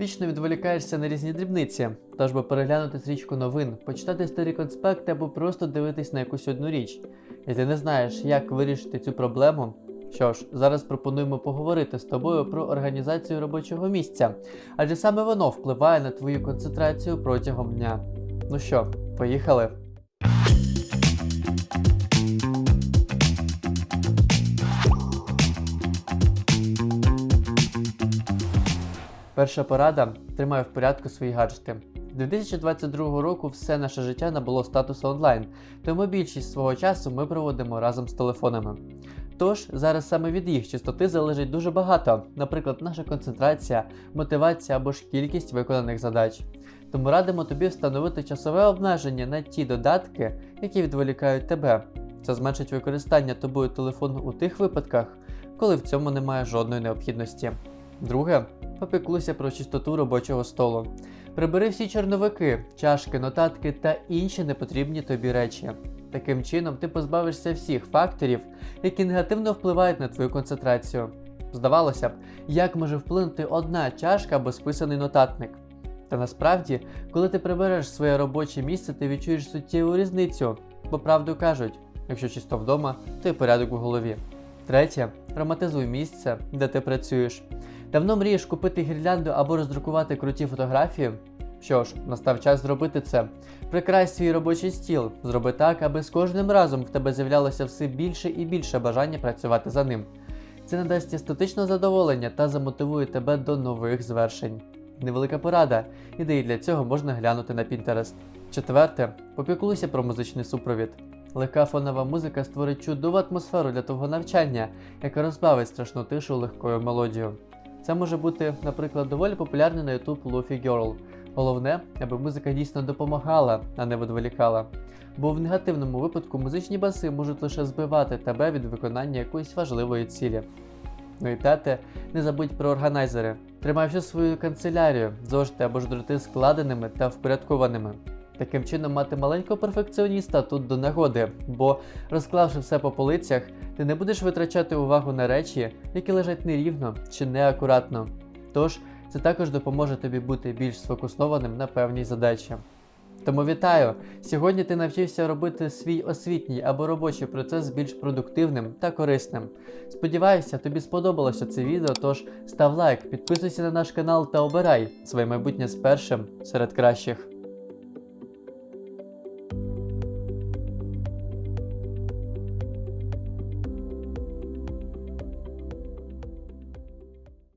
Вічно відволікаєшся на різні дрібниці, тож би переглянути стрічку новин, почитати старі конспекти або просто дивитись на якусь одну річ. І ти не знаєш, як вирішити цю проблему. Що ж, зараз пропонуємо поговорити з тобою про організацію робочого місця, адже саме воно впливає на твою концентрацію протягом дня. Ну що, поїхали? Перша порада тримай в порядку свої гаджети. З 2022 року все наше життя набуло статусу онлайн, тому більшість свого часу ми проводимо разом з телефонами. Тож зараз саме від їх чистоти залежить дуже багато, наприклад, наша концентрація, мотивація або ж кількість виконаних задач. Тому радимо тобі встановити часове обмеження на ті додатки, які відволікають тебе. Це зменшить використання тобою телефону у тих випадках, коли в цьому немає жодної необхідності. Друге, попіклуйся про чистоту робочого столу. Прибери всі чорновики, чашки, нотатки та інші непотрібні тобі речі. Таким чином, ти позбавишся всіх факторів, які негативно впливають на твою концентрацію. Здавалося б, як може вплинути одна чашка або списаний нотатник. Та насправді, коли ти прибереш своє робоче місце, ти відчуєш суттєву різницю, бо правду кажуть, якщо чисто вдома, то й порядок у голові. Третє, романтизуй місце, де ти працюєш. Давно мрієш купити гірлянду або роздрукувати круті фотографії? Що ж, настав час зробити це. Прикрась свій робочий стіл, зроби так, аби з кожним разом в тебе з'являлося все більше і більше бажання працювати за ним. Це надасть естетичне задоволення та замотивує тебе до нових звершень. Невелика порада, ідеї для цього можна глянути на Pinterest. Четверте, попіклуйся про музичний супровід. Легка фонова музика створить чудову атмосферу для твого навчання, яка розбавить страшну тишу легкою мелодією. Це може бути, наприклад, доволі популярний на YouTube Lofi Girl. Головне, аби музика дійсно допомагала, а не відволікала. Бо в негативному випадку музичні баси можуть лише збивати тебе від виконання якоїсь важливої цілі. Ну і п'яте, не забудь про органайзери. Тримай всю свою канцелярію, зошити або ж дроти складеними та впорядкованими. Таким чином, мати маленького перфекціоніста тут до нагоди, бо розклавши все по полицях, ти не будеш витрачати увагу на речі, які лежать нерівно чи неакуратно. Тож, це також допоможе тобі бути більш сфокусованим на певній задачі. Тому вітаю! Сьогодні ти навчився робити свій освітній або робочий процес більш продуктивним та корисним. Сподіваюся, тобі сподобалося це відео, тож став лайк, підписуйся на наш канал та обирай своє майбутнє з першим серед кращих.